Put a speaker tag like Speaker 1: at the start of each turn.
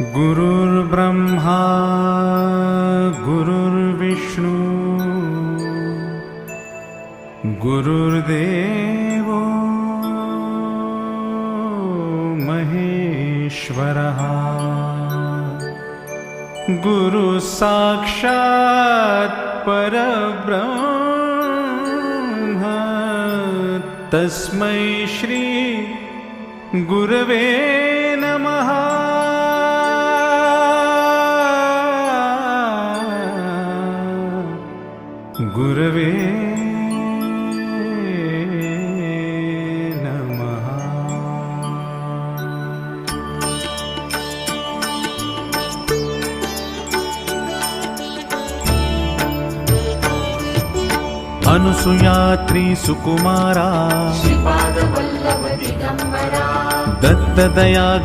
Speaker 1: गुरुर्ब्रह्मा गुरुर्विष्णु गुरुर्देवो महेश्वरः गुरुसाक्षात् परब्रह्म तस्मै श्री गुरवे గురవే
Speaker 2: అనుసుయాత్రి సుకుమారా.
Speaker 1: దత్తదయా